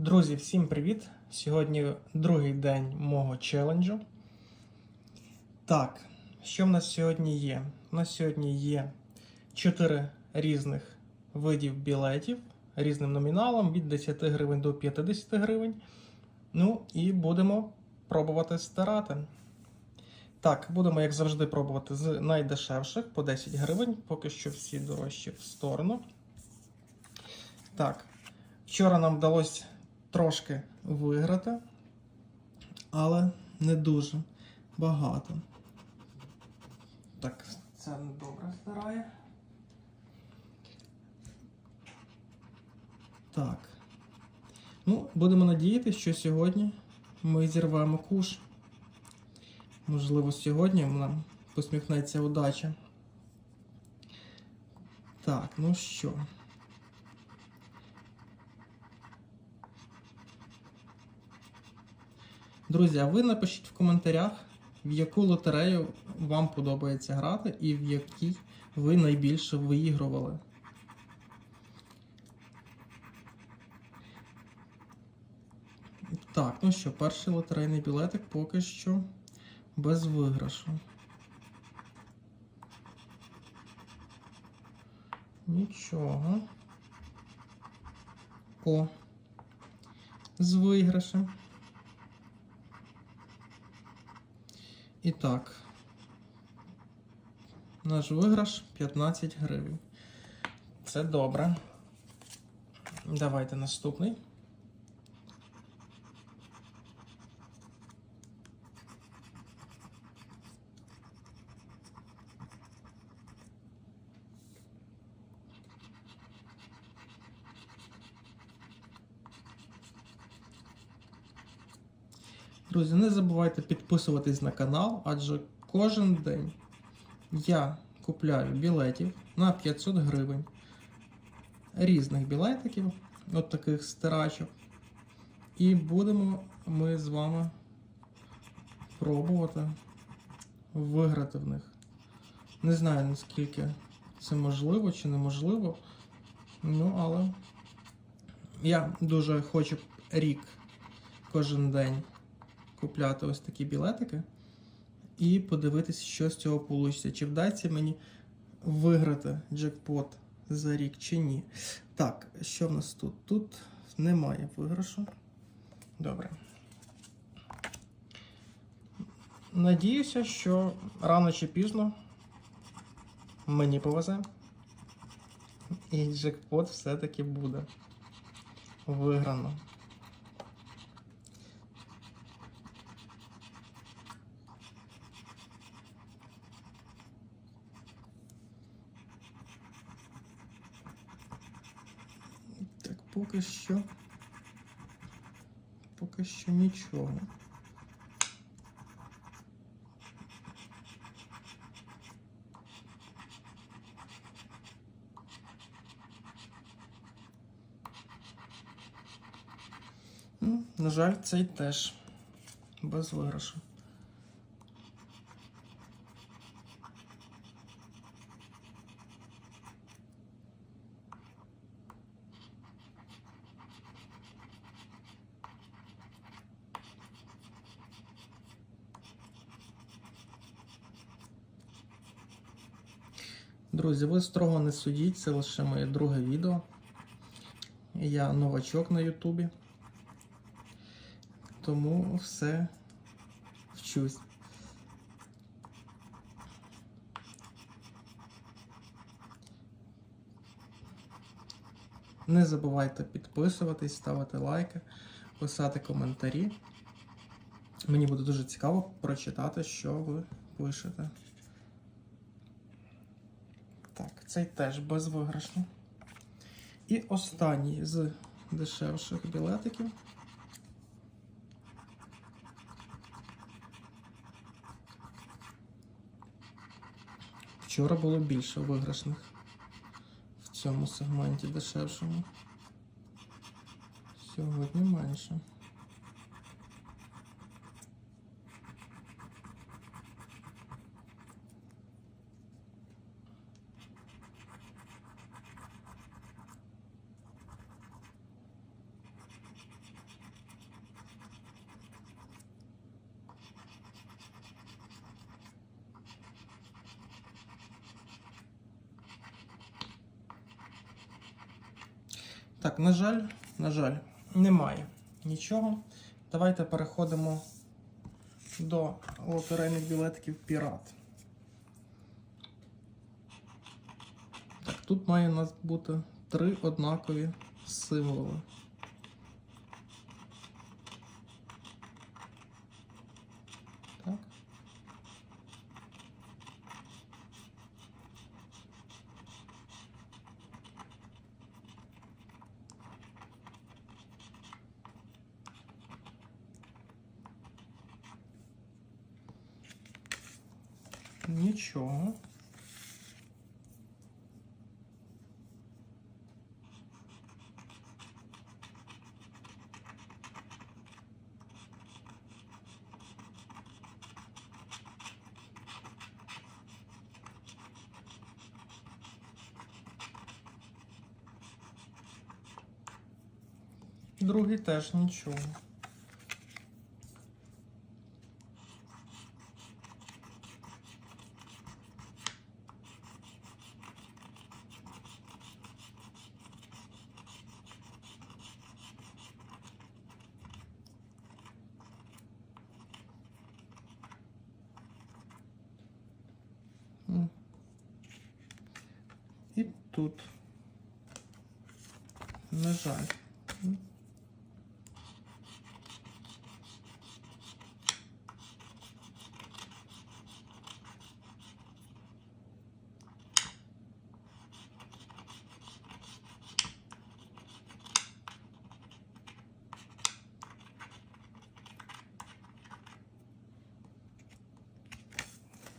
Друзі, всім привіт! Сьогодні другий день мого челенджу. Так, що в нас сьогодні є? У нас сьогодні є 4 різних видів білетів різним номіналом від 10 гривень до 50 гривень. Ну і будемо пробувати старати. Так, будемо, як завжди, пробувати з найдешевших по 10 гривень, поки що всі дорожчі в сторону. Так, вчора нам вдалося трошки виграти, але не дуже багато. Так, це не добре старає. Так. Ну, будемо надіятися, що сьогодні ми зірвемо куш. Можливо, сьогодні нам посміхнеться удача. Так, ну що. Друзі, а ви напишіть в коментарях, в яку лотерею вам подобається грати і в якій ви найбільше виігрували. Так, ну що, перший лотерейний білетик поки що без виграшу. Нічого. О. З виграшем. І так. Наш виграш 15 гривень. Це добре. Давайте наступний. Друзі, не забувайте підписуватись на канал, адже кожен день я купляю білетів на 500 гривень. Різних білетиків, от таких стирачок. І будемо ми з вами пробувати виграти в них. Не знаю наскільки це можливо чи неможливо. Ну, але я дуже хочу рік кожен день купляти ось такі білетики і подивитися, що з цього вийде. Чи вдасться мені виграти джекпот за рік чи ні. Так, що в нас тут? Тут немає виграшу. Добре. Надіюся, що рано чи пізно мені повезе. І джекпот все-таки буде виграно. Так, поки що. Поки що нічого. Ну, на жаль, цей теж без виграшу. Друзі, ви строго не судіть, це лише моє друге відео. Я новачок на Ютубі. Тому все вчусь. Не забувайте підписуватись, ставити лайки, писати коментарі. Мені буде дуже цікаво прочитати, що ви пишете. Так, цей теж безвиграшний. І останній з дешевших білетиків. Вчора було більше виграшних в цьому сегменті дешевшому. Сьогодні менше. Так, на жаль, на жаль, немає нічого. Давайте переходимо до лотерейних білетків Пірат. Так, тут має у нас бути три однакові символи. Нічого. Другий теж нічого. М. І тут. На жаль.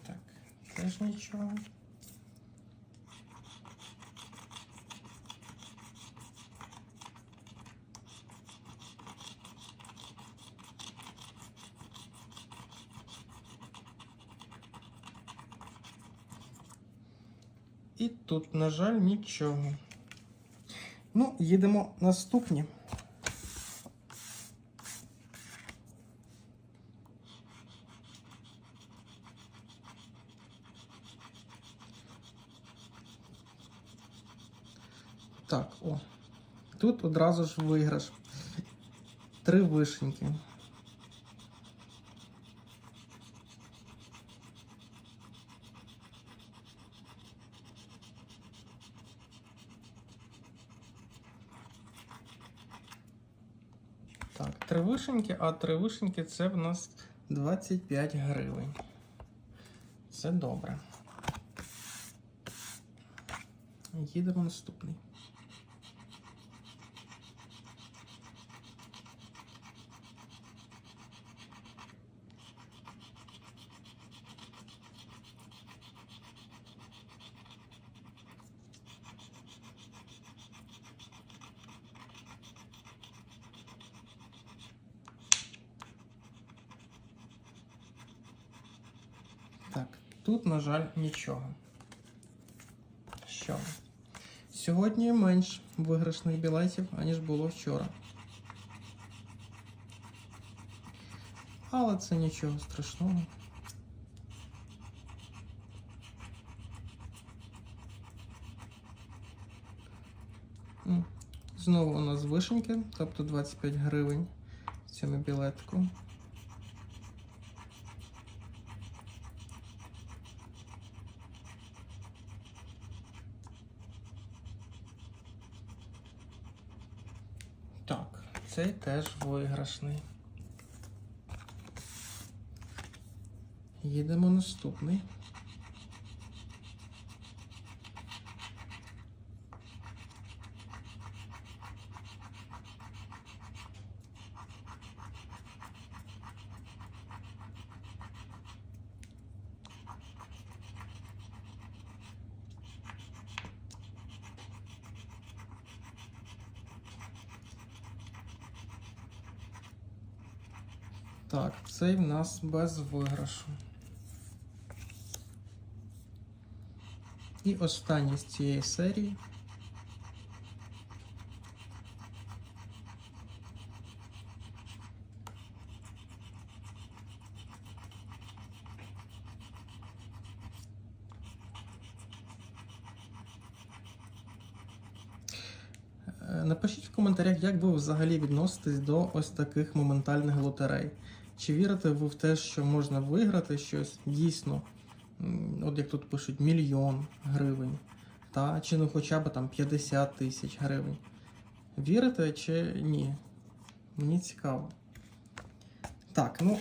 Так, теж нічого. І тут, на жаль, нічого. Ну, їдемо наступні. Так, о. Тут одразу ж виграш. Три вишеньки. Так, три вишеньки, а три вишеньки це в нас 25 гривень. Це добре. Їдемо наступний. Так, тут, на жаль, нічого. Що? Сьогодні менш виграшних білетів, аніж було вчора. Але це нічого страшного. Знову у нас вишеньки, тобто 25 гривень в цьому білетку. Так, цей теж виграшний. Їдемо наступний. Так, цей в нас без виграшу. І останній з цієї серії. Е, Напишіть в коментарях, як ви взагалі відноситесь до ось таких моментальних лотерей. Чи вірите ви в те, що можна виграти щось дійсно, от як тут пишуть, мільйон гривень, та, чи ну хоча б там 50 тисяч гривень. Вірите чи ні? Мені цікаво. Так, ну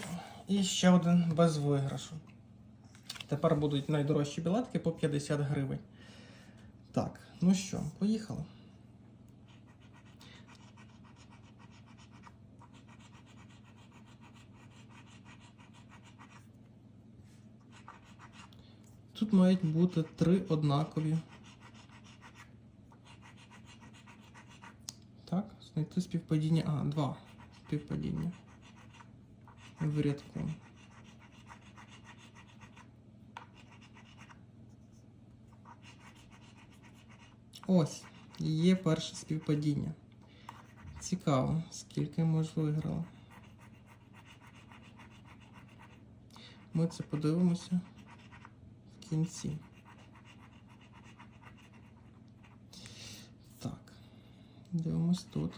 і ще один без виграшу. Тепер будуть найдорожчі білетки по 50 гривень. Так, ну що, поїхали. Тут мають бути три однакові. Так, знайти співпадіння. А, два співпадіння. В рядку. Ось, є перше співпадіння. Цікаво, скільки ми ж виграли. Ми це подивимося кінці. Так, дивимось тут.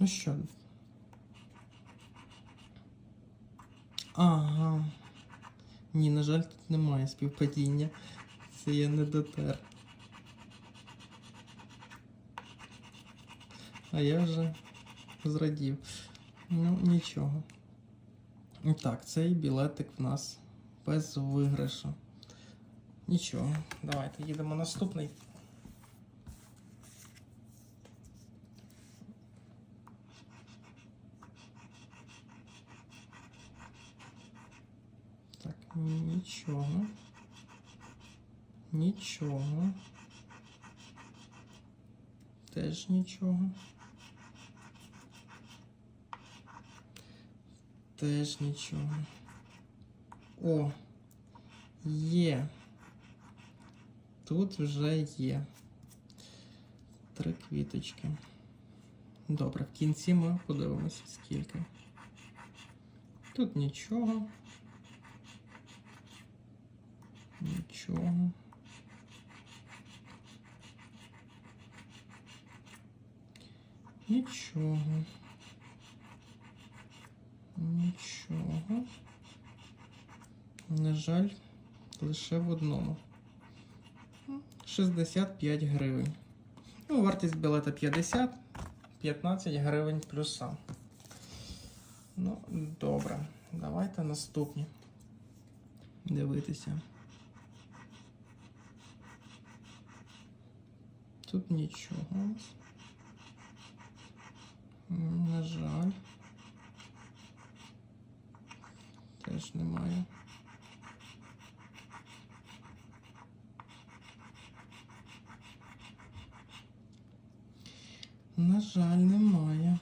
Ну що? Ага. Ні, на жаль, тут немає співпадіння. Це я не дотер. А я вже зрадів. Ну, нічого. Так, цей білетик в нас без виграшу. Нічого. Давайте їдемо наступний. Так, нічого. Нічого. Теж нічого. Теж нічого. О, є. Тут вже є. Три квіточки. Добре, в кінці ми подивимося, скільки. Тут нічого. Нічого. Нічого. Нічого. На жаль, лише в одному. 65 гривень. Ну, вартість білета 50, 15 гривень плюса. Ну, добре. Давайте наступні. Дивитися. Тут нічого. На жаль. Теж немає. На жаль, немає.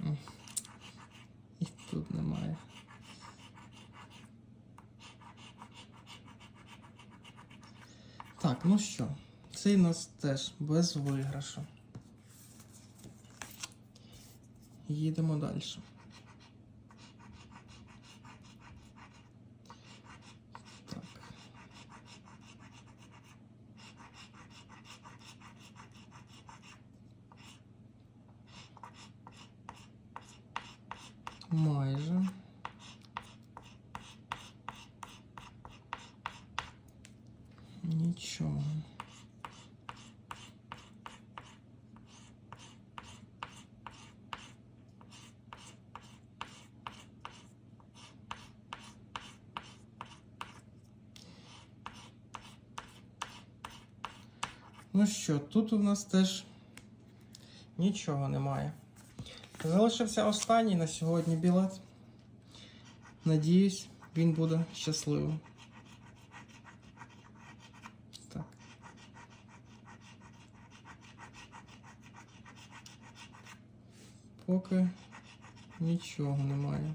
М. І тут немає. Так, ну що, цей у нас теж без виграшу. Їдемо далі. Так. Майже. Ну що, тут у нас теж нічого немає. Залишився останній на сьогодні білет. Надіюсь, він буде щасливим. Так. Поки нічого немає.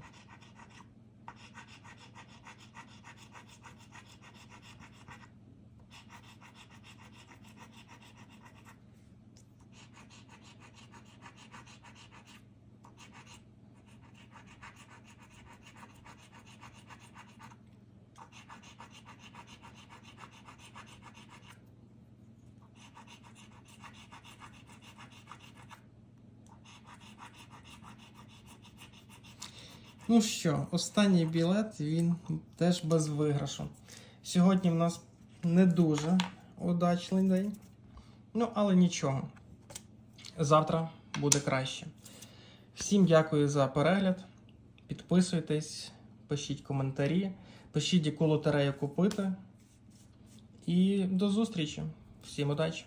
Ну що, останній білет він теж без виграшу. Сьогодні в нас не дуже удачний день. Ну, але нічого. Завтра буде краще. Всім дякую за перегляд. Підписуйтесь, пишіть коментарі, пишіть, яку лотерею купити. І до зустрічі. Всім удачі!